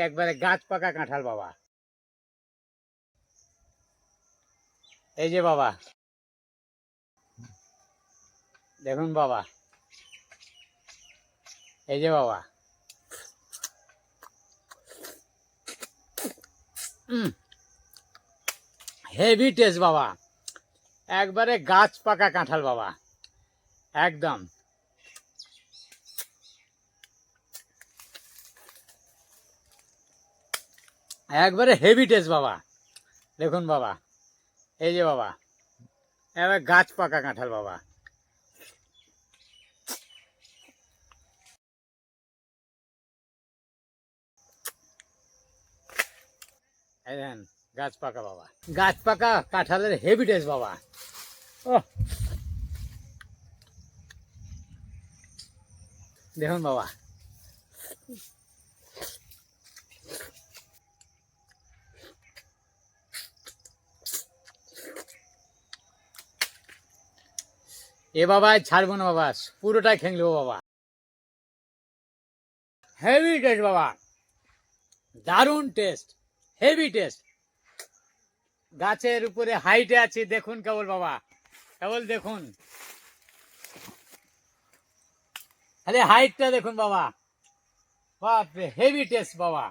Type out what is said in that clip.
একবারে গাছ পাকা কাঁঠাল, বাবা। এই যে বাবা। দেখুন বাবা। এই যে বাবা। হেভি টেস্ট বাবা। একবারে গাছ পাকা কাঁঠাল বাবা। একদম। একবারে হেভি টেস্ট বাবা। দেখুন বাবা, এই যে বাবা, এবার গাছ পাকা কাঁঠাল বাবা। গাছ পাকা বাবা। গাছ পাকা কাঁঠালের হেভি টেস্ট বাবা। ও দেখুন বাবা। এ বাবা ছাড়বো না বাবা, পুরোটাই খেংলো বাবা। হেভি টেস্ট বাবা, দারুণ টেস্ট হেভি টেস্ট গাছের উপরে হাইটে আছি, দেখুন কেবল বাবা, কেবল দেখুন। খালি হাইটটা দেখুন বাবা। বাপরে হেভি টেস্ট বাবা।